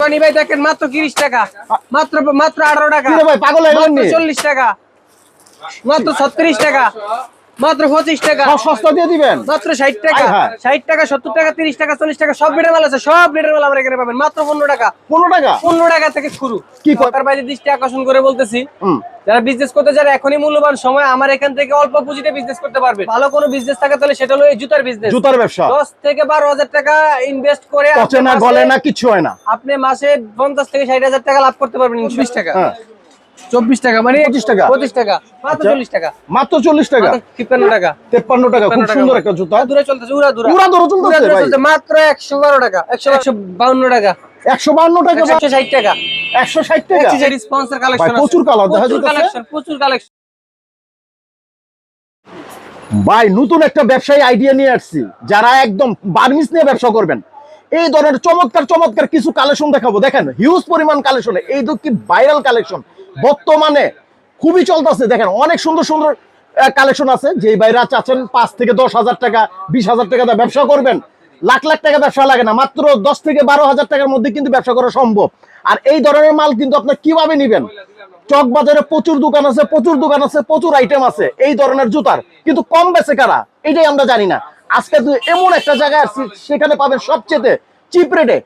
Tony ভাই দেখেন মাত্র তিরিশ টাকা। মাত্র মাত্র আঠারো টাকা। কিরে ভাই, পাগল হয়ে গেলেন মাত্র নি? চল্লিশ টাকা। মাত্র ছত্রিশ টাকা। মাত্র পঁচিশ টাকা। সস্তা দিয়ে দিবেন? মাত্র ষাট টাকা। ষাট টাকা সত্তর টাকা তিরিশ টাকা চল্লিশ টাকা সব রেটের মাল আছে। সব রেটের মাল আমরা এখানে পাবেন। মাত্র পনেরো টাকা। পনেরো টাকা? পনেরো টাকা থেকে শুরু। কি? বাইরে দৃষ্টি আকর্ষণ করে বলতেছি যারা বিজনেস করতে যারা এখনই মূল্যবান সময় আমার এখান থেকে অল্প পুঁজিতে বিজনেস করতে পারবে। ভালো কোনো বিজনেস থাকে তাহলে সেটা হলো এই জুতার বিজনেস জুতার ব্যবসা। দশ থেকে বারো হাজার টাকা ইনভেস্ট করে আপনি না মাসে- গলে না কিছু হয় না। আপনি মাসে পঞ্চাশ থেকে ষাট হাজার টাকা লাভ করতে পারবেন চব্বিশ টাকা। হ্যাঁ। চব্বিশ টাকা মানে 25 টাকা? পঁচিশ টাকা মাত্র আচ্ছা। চল্লিশ টাকা। মাত্র চল্লিশ টাকা? তিপ্পান্ন টাকা। তেপ্পান্ন টাকা খুব সুন্দর একটা জুতা। দূরে চলতেছে উড়া দূরা। পুরা দরো চলতেছে ভাই। মাত্র একশো বারো টাকা একশো একশো বাউন্ন টাকা। একশো বান্ন টাকা ভাই। একশো ষাট টাকা। একশো ষাট টাকা? স্পন্সর কালেকশন প্রচুর কালার দেখা যাচ্ছে প্রচুর কালেকশন ভাই নতুন একটা ব্যবসায়ী আইডিয়া নিয়ে আসছি যারা একদম বার্মিস নিয়ে ব্যবসা করবেন। এই ধরনের চমৎকার চমৎকার কিছু কালেকশন দেখাবো। দেখেন হিউজ পরিমাণ কালেকশন এই তো কি ভাইরাল কালেকশন বর্তমানে খুবই চলতেছে। দেখেন, অনেক সুন্দর সুন্দর কালেকশন আছে। যে ভাইরা চাচ্ছেন পাঁচ থেকে দশ হাজার টাকা, বিশ হাজার টাকা ব্যবসা করবেন, লাখ লাখ টাকা ব্যবসা লাগে না, মাত্র দশ থেকে বারো হাজার টাকার মধ্যে কিন্তু ব্যবসা করা সম্ভব। আর এই ধরনের মাল কিন্তু আপনার কীভাবে নিবেন? চক বাজারে প্রচুর দোকান আছে, প্রচুর দোকান আছে, প্রচুর আইটেম আছে, এই ধরনের জুতার। কিন্তু কম বেছে কারা? এটাই আমরা জানি না। আজকে এমন একটা জায়গায় সেখানে পাবেন সবচেয়ে চিপ রেটে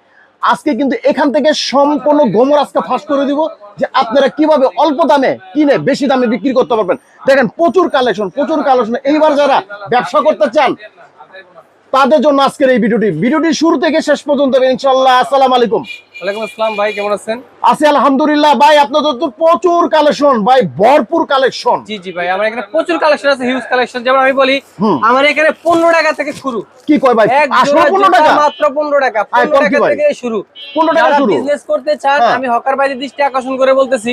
আজকে কিন্তু এখান থেকে সম্পূর্ণ গোমর আজকে ফাঁস করে দিব যে আপনারা কীভাবে অল্প দামে কিনে বেশি দামে বিক্রি করতে পারবেন। দেখেন, প্রচুর কালেকশন প্রচুর কালেকশন এইবার যারা ব্যবসা করতে চান, তাদের জন্য আজকের এই ভিডিওটি। ভিডিওটি শুরু থেকে শেষ পর্যন্ত ইনশাল্লাহ আসসালাম আলাইকুম। ওয়ালাইকুম আসসালাম ভাই কেমন আছেন? আছি আলহামদুলিল্লাহ ভাই আপনাদের তো প্রচুর কালেকশন ভাই ভরপুর কালেকশন জি জি ভাই আমার এখানে প্রচুর কালেকশন আছে হিউজ কালেকশন যেমন আমি বলি আমার এখানে পনেরো টাকা থেকে শুরু। কি কয় ভাই? আসলে জোড়া পনেরো জুতা টাকা? মাত্র পনেরো টাকা আয়, পনেরো কম কি টাকা থেকে শুরু। পনেরো টাকা শুরু। বিজনেস করতে চান হ্যাঁ। আমি হকার বাইরে দৃষ্টি আকর্ষণ করে বলতেছি।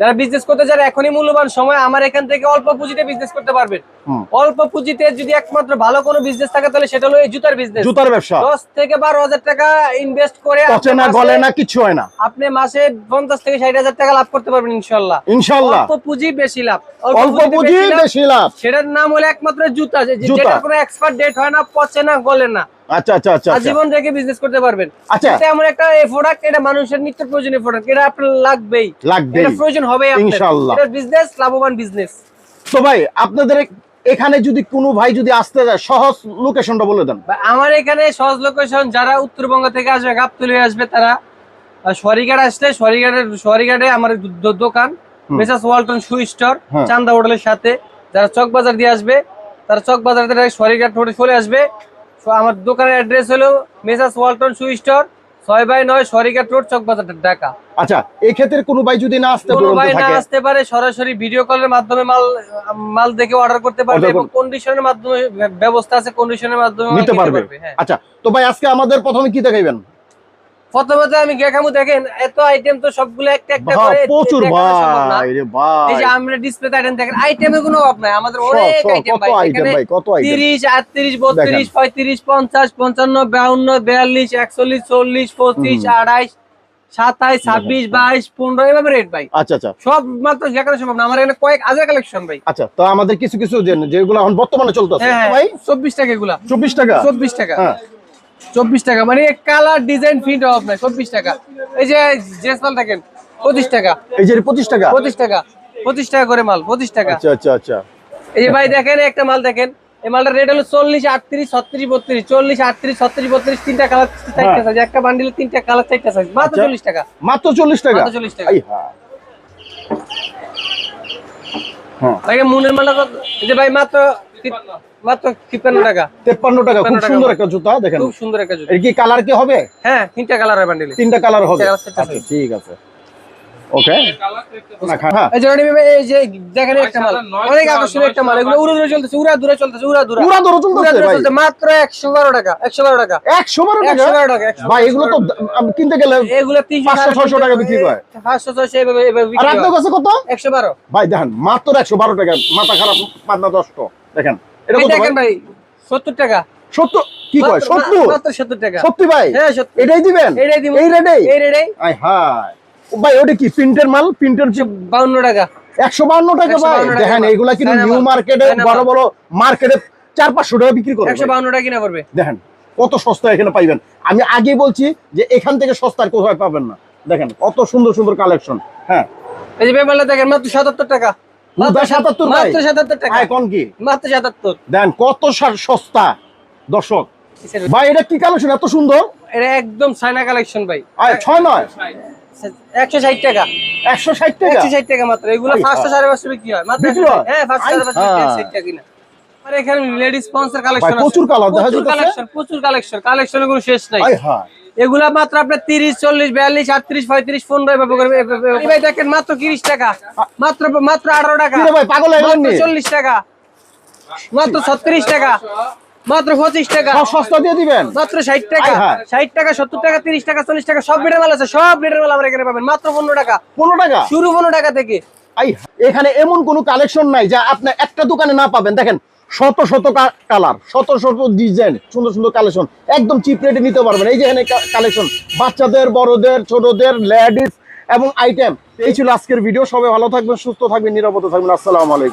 যারা বিজনেস করতে চান এখনই মূল্যবান সময় আমার এখান থেকে অল্প পুঁজিতে বিজনেস করতে পারবেন। অল্প পুঁজিতে যদি একমাত্র ভালো কোনো বিজনেস থাকে তাহলে সেটা হলো এই জুতার বিজনেস জুতার ব্যবসা। দশ থেকে বারো হাজার টাকা ইনভেস্ট করে আপনি না কিছু হয় না। আপনি মাসে পঞ্চাশ থেকে ষাট হাজার টাকা লাভ করতে পারবেন ইনশাল্লাহ। ইনশাল্লাহ। অল্প পুঁজি বেশি লাভ। অল্প পুঁজি বেশি লাভ। সেটার নাম হলো একমাত্র জুতা। যেটা কোনো এক্সপার্ট ডেট হয় না পচে না গলে না। আচ্ছা আচ্ছা আচ্ছা আজীবন রেখে বিজনেস করতে পারবেন। আচ্ছা। এটা এমন একটা প্রোডাক্ট এটা মানুষের নিত্য প্রয়োজনীয় প্রোডাক্ট এটা আপনার লাগবেই। লাগবেই। এটা প্রয়োজন হবে ইনশাআল্লাহ। এটা বিজনেস লাভবান বিজনেস তো ভাই আপনাদের এখানে যদি কোনো ভাই যদি আসতে যায় সহজ লোকেশনটা বলে দেন আমার এখানে সহজ লোকেশন যারা উত্তরবঙ্গ থেকে আসবে গাবতলি আসবে তারা সরিঘাট আসলে সরিঘাটের সরিঘাটে আমার দোকান। মেসাস ওয়ালটন শু স্টোর হ্যাঁ। চান্দা হোটেলের সাথে যারা চক বাজার দিয়ে আসবে তারা চক বাজার থেকে সরিঘাট রোডে চলে আসবে আমার দোকানের অ্যাড্রেস হলো মেসাস ওয়ালটন শু স্টোর ছয় বাই নয় সরিঘাট রোড চকবাজার ঢাকা। আচ্ছা এক্ষেত্রে ক্ষেত্রে কোনো ভাই যদি না আসতে কোনো ভাই না আসতে পারে সরাসরি ভিডিও কলের মাধ্যমে মাল মাল দেখে অর্ডার করতে পারবে এবং কন্ডিশনের মাধ্যমে ব্যবস্থা আছে কন্ডিশনের মাধ্যমে নিতে পারবে হ্যাঁ। আচ্ছা তো ভাই আজকে আমাদের প্রথমে কি দেখাইবেন? প্রথমত আমি গেখামু দেখেন এত আইটেম তো সবগুলো একটা একটা করে প্রচুর। ভাই রে ভাই। এই যে আমরা ডিসপ্লেতে আইটেম দেখেন আইটেমের কোনো অভাব নাই আমাদের অনেক আইটেম ভাই। এখানে ভাই কত আইটেম তিরিশ আটত্রিশ বত্রিশ দেখেন। পঁয়ত্রিশ পঞ্চাশ পঞ্চান্ন বাউন্ন বিয়াল্লিশ একচল্লিশ চল্লিশ পঁচিশ আড়াইশ সাতাইশ ছাব্বিশ বাইশ পনেরো এভাবে রেট ভাই। আচ্ছা আচ্ছা। সব মাত্র সম্ভব না আমার এখানে কয়েক হাজার কালেকশন ভাই। আচ্ছা তো আমাদের কিছু কিছু যেগুলো এখন বর্তমানে চলতেছে। হ্যাঁ ভাই? চব্বিশ টাকা এগুলা। চব্বিশ টাকা? চব্বিশ টাকা। হ্যাঁ। চব্বিশ টাকা। মানে কালার ডিজাইন ফিট অফ নাই চব্বিশ টাকা। এই যে জেসমাল দেখেন পঁচিশ টাকা। এই যে পঁচিশ টাকা? পঁচিশ টাকা পঁচিশ টাকা করে মাল পঁচিশ টাকা। আচ্ছা আচ্ছা আচ্ছা। এই যে ভাই দেখেন একটা মাল দেখেন। এই মালটার রেট হলো চল্লিশ আটত্রিশ ছত্রিশ বত্রিশ। চল্লিশ আটত্রিশ ছত্রিশ বত্রিশ তিনটা কালার চারটা সাইজ একটা বান্ডিলে তিনটা কালার চারটা সাইজ মাত্র আচ্ছা। চল্লিশ টাকা। মাত্র চল্লিশ টাকা? মাত্র 40 টাকা। ভাই মুনের মালটা এই যে ভাই মাত্র মাত্র তিপ্পান্ন টাকা। তেপ্পান্ন টাকা খুব সুন্দর একটা জুতা দেখেন। খুব সুন্দর একটা জুতো। এর কি কালার কি হবে? হ্যাঁ তিনটা কালার বান্ডিলে। তিনটা কালার হবে? আচ্ছা ঠিক আছে। ওকে। হ্যাঁ। এই যে এই যে দেখেন একটা মাল। অনেক আকর্ষণীয় একটা মাল। এগুলো উড়ে দূরে চলতেছে উড়া দূরে চলতেছে উড়া দূরা পুরা দর চলতেছে ভাই। মাত্র টাকা টাকা। টাকা? টাকা এগুলো তো কিনতে গেলে এগুলো তিনশো 500, 600 টাকা বিক্রি এভাবে এভাবে আর আপনার হয়। কাছে কত? একশো বারো। ভাই দেখেন মাত্র একশো বারো টাকা মাথা খারাপ পান্না দশ দেখেন এটা কত দেখেন ভাই? টাকা। কি কয় সত্যি ভাই? হ্যাঁ এটাই দিবেন? এইটাই দিব। এই রেটেই? এই রেটে আয় ভাই ওটা কি প্রিন্টের মাল? প্রিন্টের বাউন্ন টাকা। একশো বান্ন টাকা ভাই? দেখেন মাল। কিন্তু নিউ মার্কেটে বড় বড় মার্কেটে চার পাঁচশো টাকা বিক্রি করে টাকা কিনা পড়বে। দেখেন কত সস্তা এখানে পাইবেন। আমি আগে বলছি যে এখান থেকে সস্তার কোথায় পাবেন না। দেখেন কত সুন্দর সুন্দর কালেকশন হ্যাঁ। এই যে দেখেন মাত্র সাতাত্তর টাকা উদা 77 মাত্র সাতাত্তর টাকা। দেন কত সস্তা? দর্শক ভাই এটা কি কালেকশন? এত সুন্দর? এটা একদম সাইনা কালেকশন ভাই। ছয় নয়? একশো ষাট টাকা। একশো ষাট টাকা? একশো ষাট টাকা মাত্র। এগুলো আই পাঁচশো হ্যাঁ। সাড়ে পাঁচশো বিক্রি হয়। মাত্র হ্যাঁ? পাঁচশো সাড়ে পাঁচশো হ্যাঁ। ষাট টাকা কিনা। আর এখানে লেডিস স্পন্সর কালেকশন ভাই, প্রচুর colour দেখা প্রচুর কালেকশন প্রচুর কালেকশন কালেকশনের কোনো শেষ নাই। আয় এগুলা মাত্র আপনার তিরিশ চল্লিশ বিয়াল্লিশ আটত্রিশ পঁয়ত্রিশ পনেরো এভাবে করে এভাবে- এভাবে- ভাই দেখেন মাত্র তিরিশ টাকা। মাত্র মাত্র আঠারো টাকা। ভাই পাগল গেলেন মাত্র নি? চল্লিশ টাকা। মাত্র ছত্রিশ টাকা। মাত্র পঁচিশ টাকা। সস্তা দিয়ে দিবেন? মাত্র ষাট টাকা। ষাট টাকা সত্তর টাকা তিরিশ টাকা চল্লিশ টাকা সব মাল আছে। সব রেটের মাল আমরা এখানে পাবেন। মাত্র পনেরো টাকা। পনেরো টাকা? শুরু পনেরো টাকা থেকে। এখানে এমন কোনো কালেকশন নাই যা আপনি একটা দোকানে না পাবেন। দেখেন শত শত কালার, শত শত ডিজাইন সুন্দর সুন্দর কালেকশন একদম চিপ রেটে নিতে পারবেন। এই যে এখানে কালেকশন বাচ্চাদের, বড়দের, ছোটদের লেডিস এবং আইটেম এই ছিল আজকের ভিডিও সবাই ভালো থাকবেন, সুস্থ থাকবেন, নিরাপদে থাকবেন। আসসালামু আলাইকুম।